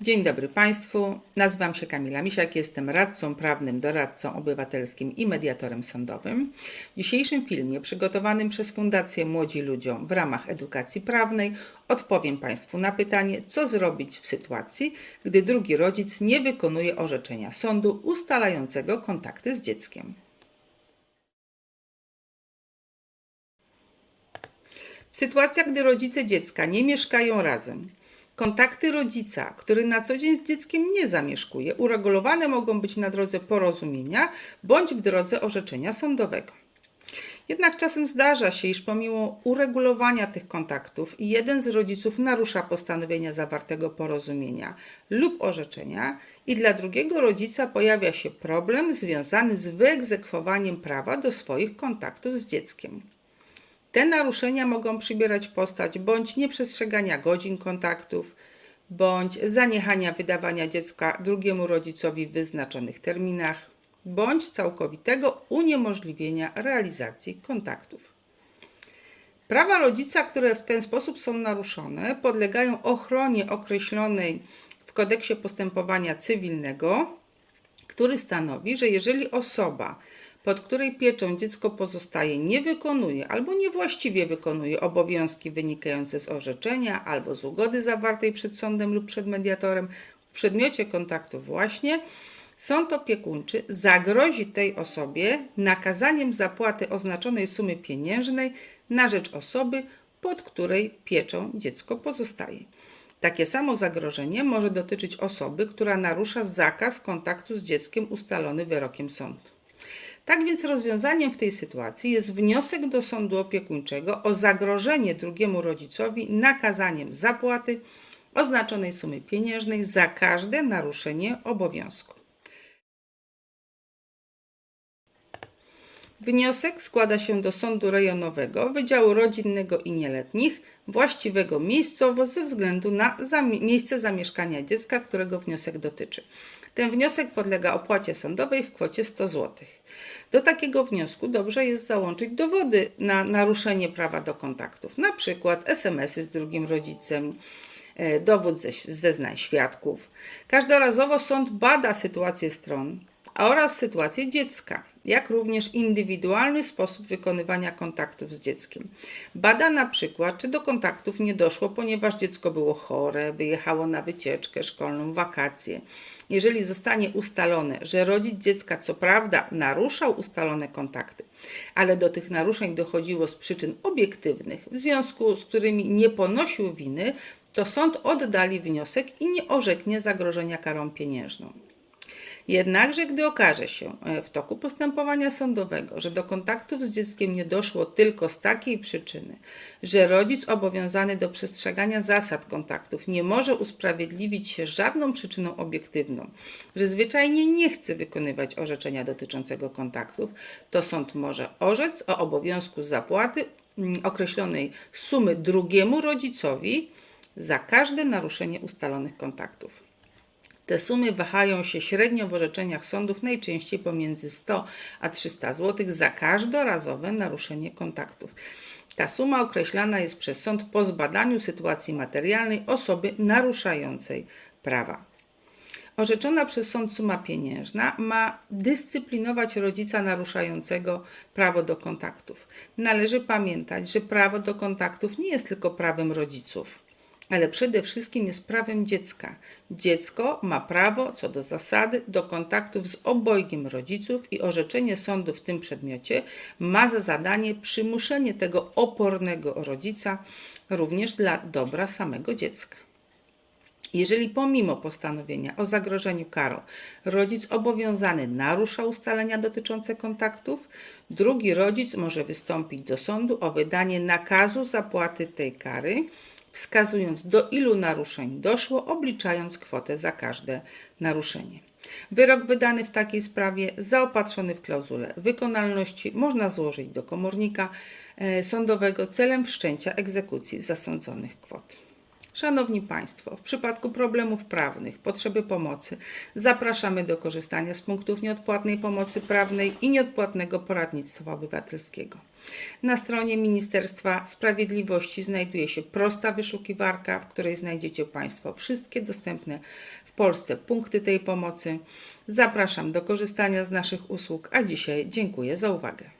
Dzień dobry Państwu. Nazywam się Kamila Misiak, jestem radcą prawnym, doradcą obywatelskim i mediatorem sądowym. W dzisiejszym filmie przygotowanym przez Fundację Młodzi Ludziom w ramach edukacji prawnej odpowiem Państwu na pytanie, co zrobić w sytuacji, gdy drugi rodzic nie wykonuje orzeczenia sądu ustalającego kontakty z dzieckiem. W sytuacjach, gdy rodzice dziecka nie mieszkają razem, kontakty rodzica, który na co dzień z dzieckiem nie zamieszkuje, uregulowane mogą być na drodze porozumienia bądź w drodze orzeczenia sądowego. Jednak czasem zdarza się, iż pomimo uregulowania tych kontaktów jeden z rodziców narusza postanowienia zawartego porozumienia lub orzeczenia i dla drugiego rodzica pojawia się problem związany z wyegzekwowaniem prawa do swoich kontaktów z dzieckiem. Te naruszenia mogą przybierać postać bądź nieprzestrzegania godzin kontaktów, bądź zaniechania wydawania dziecka drugiemu rodzicowi w wyznaczonych terminach, bądź całkowitego uniemożliwienia realizacji kontaktów. Prawa rodzica, które w ten sposób są naruszone, podlegają ochronie określonej w kodeksie postępowania cywilnego, który stanowi, że jeżeli osoba pod której pieczą dziecko pozostaje, nie wykonuje albo niewłaściwie wykonuje obowiązki wynikające z orzeczenia albo z ugody zawartej przed sądem lub przed mediatorem w przedmiocie kontaktu właśnie, sąd opiekuńczy zagrozi tej osobie nakazaniem zapłaty oznaczonej sumy pieniężnej na rzecz osoby, pod której pieczą dziecko pozostaje. Takie samo zagrożenie może dotyczyć osoby, która narusza zakaz kontaktu z dzieckiem ustalony wyrokiem sądu. Tak więc rozwiązaniem w tej sytuacji jest wniosek do sądu opiekuńczego o zagrożenie drugiemu rodzicowi nakazaniem zapłaty oznaczonej sumy pieniężnej za każde naruszenie obowiązku. Wniosek składa się do Sądu Rejonowego Wydziału Rodzinnego i Nieletnich, właściwego miejscowo ze względu na miejsce zamieszkania dziecka, którego wniosek dotyczy. Ten wniosek podlega opłacie sądowej w kwocie 100 zł. Do takiego wniosku dobrze jest załączyć dowody na naruszenie prawa do kontaktów, na przykład SMS-y z drugim rodzicem, e, dowód ze, zeznań świadków. Każdorazowo sąd bada sytuację stron oraz sytuację dziecka jak również indywidualny sposób wykonywania kontaktów z dzieckiem. Bada na przykład, czy do kontaktów nie doszło, ponieważ dziecko było chore, wyjechało na wycieczkę szkolną, wakacje. Jeżeli zostanie ustalone, że rodzic dziecka co prawda naruszał ustalone kontakty, ale do tych naruszeń dochodziło z przyczyn obiektywnych, w związku z którymi nie ponosił winy, to sąd oddali wniosek i nie orzeknie zagrożenia karą pieniężną. Jednakże, gdy okaże się e, w toku postępowania sądowego, że do kontaktów z dzieckiem nie doszło tylko z takiej przyczyny, że rodzic obowiązany do przestrzegania zasad kontaktów nie może usprawiedliwić się żadną przyczyną obiektywną, że zwyczajnie nie chce wykonywać orzeczenia dotyczącego kontaktów, to sąd może orzec o obowiązku zapłaty mm, określonej sumy drugiemu rodzicowi za każde naruszenie ustalonych kontaktów. Te sumy wahają się średnio w orzeczeniach sądów najczęściej pomiędzy 100 a 300 zł za każdorazowe naruszenie kontaktów. Ta suma określana jest przez sąd po zbadaniu sytuacji materialnej osoby naruszającej prawa. Orzeczona przez sąd suma pieniężna ma dyscyplinować rodzica naruszającego prawo do kontaktów. Należy pamiętać, że prawo do kontaktów nie jest tylko prawem rodziców ale przede wszystkim jest prawem dziecka. Dziecko ma prawo, co do zasady, do kontaktów z obojgiem rodziców i orzeczenie sądu w tym przedmiocie ma za zadanie przymuszenie tego opornego rodzica również dla dobra samego dziecka. Jeżeli pomimo postanowienia o zagrożeniu karą rodzic obowiązany narusza ustalenia dotyczące kontaktów, drugi rodzic może wystąpić do sądu o wydanie nakazu zapłaty tej kary wskazując do ilu naruszeń doszło, obliczając kwotę za każde naruszenie. Wyrok wydany w takiej sprawie, zaopatrzony w klauzulę wykonalności, można złożyć do komornika e, sądowego celem wszczęcia egzekucji zasądzonych kwot. Szanowni Państwo, w przypadku problemów prawnych, potrzeby pomocy, zapraszamy do korzystania z punktów nieodpłatnej pomocy prawnej i nieodpłatnego poradnictwa obywatelskiego. Na stronie Ministerstwa Sprawiedliwości znajduje się prosta wyszukiwarka, w której znajdziecie Państwo wszystkie dostępne w Polsce punkty tej pomocy. Zapraszam do korzystania z naszych usług, a dzisiaj dziękuję za uwagę.